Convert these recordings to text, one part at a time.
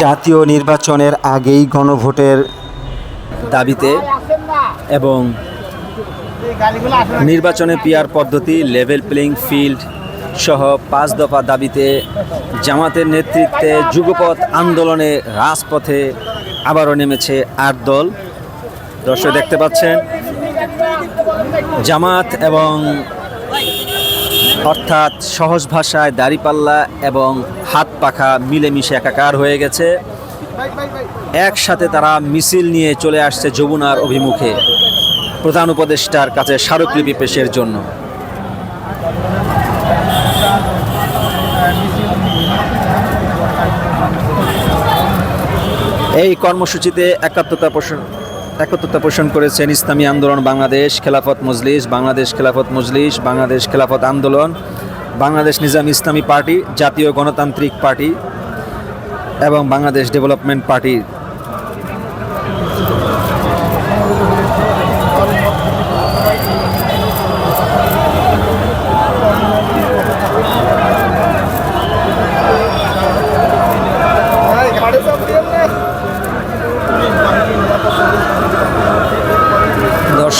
জাতীয় নির্বাচনের আগেই গণভোটের দাবিতে এবং নির্বাচনে পিয়ার পদ্ধতি লেভেল প্লেইং ফিল্ড সহ পাঁচ দফা দাবিতে জামাতের নেতৃত্বে যুগপথ আন্দোলনে রাজপথে আবারও নেমেছে আট দল। দর্শক দেখতে পাচ্ছেন, জামাত এবং অর্থাৎ সহজ ভাষায় দাড়িপাল্লা এবং হাত পাখা মিলেমিশে একাকার হয়ে গেছে। একসাথে তারা মিছিল নিয়ে চলে আসছে যমুনার অভিমুখে। প্রধান উপদেষ্টার কাছে স্মারকলিপি পেশের জন্য। এই কর্মসূচিতে একাত্মতা পোষণ একত্রতা পোষণ করেছেন ইসলামী আন্দোলন বাংলাদেশ খেলাফত মজলিস, বাংলাদেশ খেলাফত মজলিস, বাংলাদেশ খেলাফত আন্দোলন, বাংলাদেশ নিজাম ইসলামী পার্টি, জাতীয় গণতান্ত্রিক পার্টি এবং বাংলাদেশ ডেভেলপমেন্ট পার্টি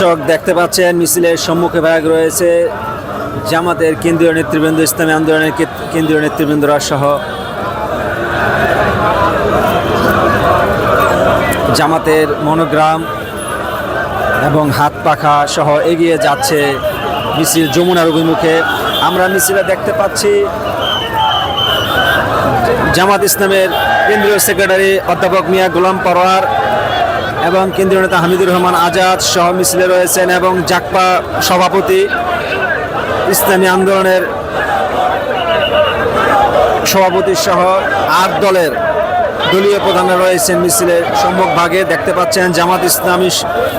দর্শক দেখতে পাচ্ছেন, মিছিলের সম্মুখে ভাগ রয়েছে জামাতের কেন্দ্রীয় নেতৃবৃন্দ, ইসলামী আন্দোলনের কেন্দ্রীয় নেতৃবৃন্দরা সহ। জামাতের মনোগ্রাম এবং হাত পাখা সহ এগিয়ে যাচ্ছে মিছিল যমুনার অভিমুখে। আমরা মিছিলে দেখতে পাচ্ছি জামাত ইসলামের কেন্দ্রীয় সেক্রেটারি অধ্যাপক মিয়া গোলাম পরোয়ার এবং কেন্দ্রীয় নেতা হামিদুর রহমান আজাদ সহ মিছিলে রয়েছেন এবং জাকপা সভাপতি ইসলামী আন্দোলনের সভাপতি সহ আট দলের দলীয় প্রধানরা রয়েছেন মিছিলের সম্মুখ ভাগে দেখতে পাচ্ছেন জামাত ইসলামী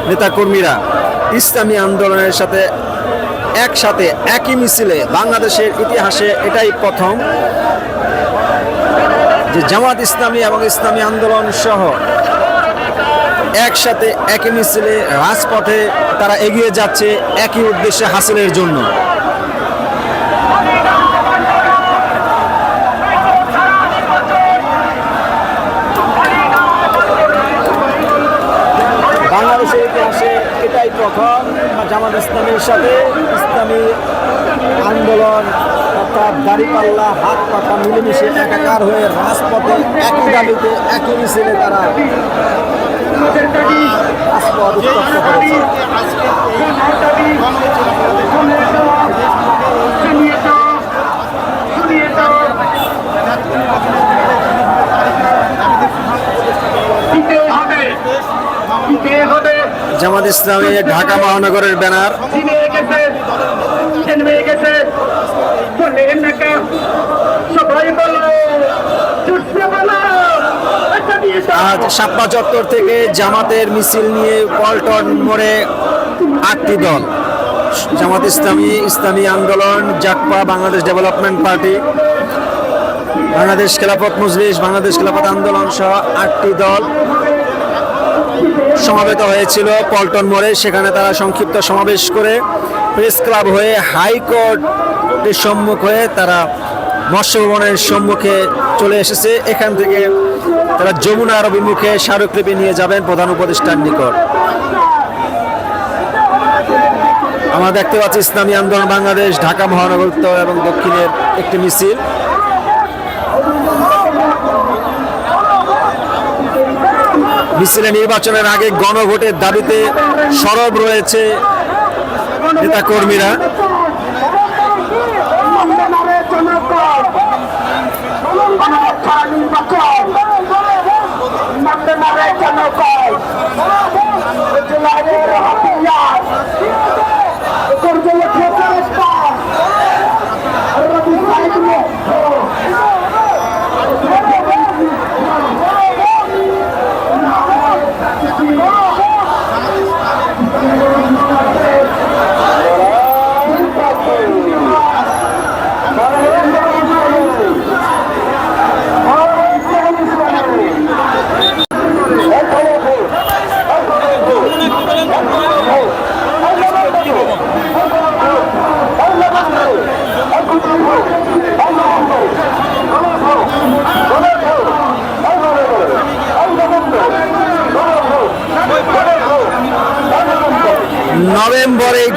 নেতাকর্মীরা। ইসলামী আন্দোলনের সাথে একসাথে একই মিছিলে। বাংলাদেশের ইতিহাসে এটাই প্রথম যে জামাত ইসলামী এবং ইসলামী আন্দোলন সহ একসাথে একই মিছিলে রাজপথে তারা এগিয়ে যাচ্ছে একই উদ্দেশ্যে হাসিলের জন্য। বাংলাদেশের ইতিহাসে এটাই প্রথম, জামাত ইসলামের সাথে ইসলামী আন্দোলন অর্থাৎ দাড়িপাল্লা হাত পাখা মিলেমিশে একাকার হয়ে রাজপথে একই দাবিতে একই মিছিলে তারা উত্তপ্ত করেছে জামাত ইসলামী ঢাকা মহানগরের ব্যানার। সবাই বলো জুটছে বলো একটা দিয়ে সাপ্পা চত্বর থেকে জামাতের মিছিল নিয়ে পল্টন মোড়ে আটটি দল। জামাত ইসলামী ইসলামী আন্দোলন জাকপা বাংলাদেশ ডেভেলপমেন্ট পার্টি, বাংলাদেশ খেলাফত মজলিস, বাংলাদেশ খেলাফত আন্দোলন সহ আটটি দল সমাবেত হয়েছিল পল্টন মোড়ে। সেখানে তারা সংক্ষিপ্ত সমাবেশ করে প্রেস ক্লাব হয়ে হাইকোর্টের সম্মুখ হয়ে তারা মৎস্য ভবনের সম্মুখে চলে এসেছে। এখান থেকে তারা যমুনার অভিমুখে স্মারকলিপি নিয়ে যাবেন প্রধান উপদেষ্টার নিকট। আমরা দেখতে পাচ্ছি ইসলামী আন্দোলন বাংলাদেশ, ঢাকা মহানগর এবং দক্ষিণের একটি মিছিল। মিছিলে নির্বাচনের আগে গণভোটের দাবিতে সরব রয়েছে নেতাকর্মীরা।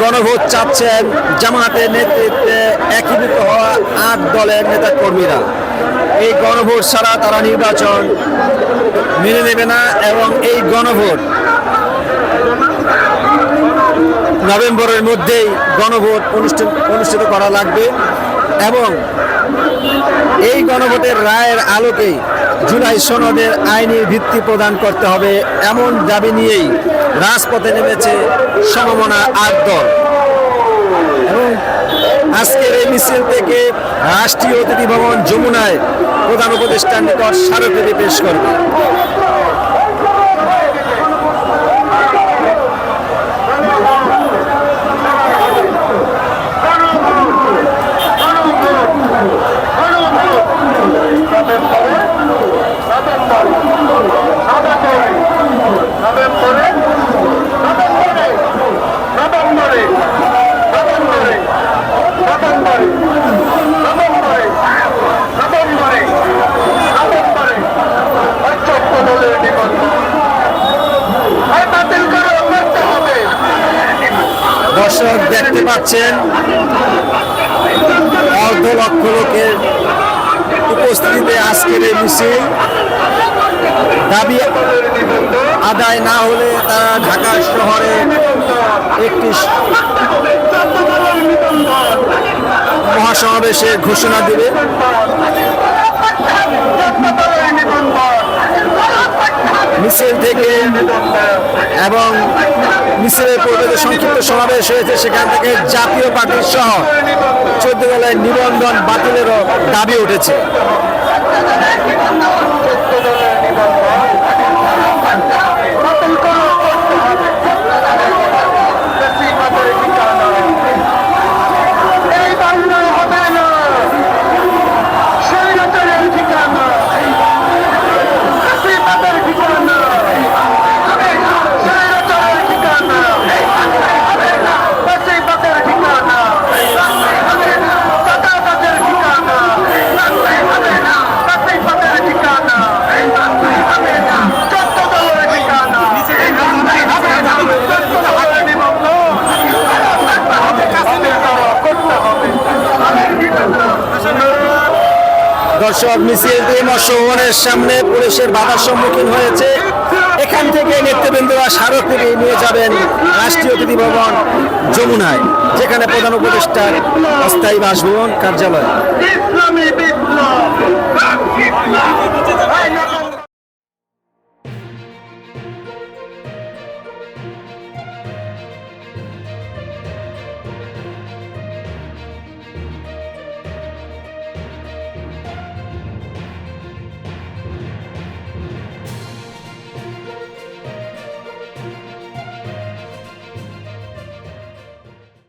গণভোট চাচ্ছেন জামাতের নেতৃত্বে একীভূত হওয়া আট দলের নেতা কর্মীরা এই গণভোট ছাড়া তারা নির্বাচন মেনে নেবে না এবং এই গণভোট নভেম্বরের মধ্যেই গণভোট অনুষ্ঠিত অনুষ্ঠিত করা লাগবে এবং এই গণভোটের রায়ের আলোকেই জুলাই সনদের আইনি ভিত্তি প্রদান করতে হবে এমন দাবি নিয়েই রাজপথে নেমেছে সমমনা আট দল। এবং আজকের এই মিছিল থেকে রাষ্ট্রীয় অতিথি ভবন যমুনায় প্রধান উপদেষ্টার নিকট স্মারকলিপি পেশ করবে। দর্শক দেখতে পাচ্ছেন, অর্ধ লক্ষ লোকের উপস্থিতিতে আজকের এই মিছিল। দাবি আদায় না হলে তারা ঢাকা শহরে একটি মহাসমাবেশের ঘোষণা দেবে। মিছিল থেকে এবং মিছিলের পূর্বে যে সংক্ষিপ্ত সমাবেশ হয়েছে, সেখান থেকে জাতীয় পার্টির সহ চোদ্দ দলের নিবন্ধন বাতিলেরও দাবি উঠেছে। সব মিছিল মৎস্যভবনের সামনে পুলিশের বাধার সম্মুখীন হয়েছে। এখান থেকে নেতৃবৃন্দরা থেকে নিয়ে যাবেন রাষ্ট্রীয় অতিথি ভবন যমুনায়, যেখানে প্রধান উপদেষ্টার অস্থায়ী বাসভবন কার্যালয়।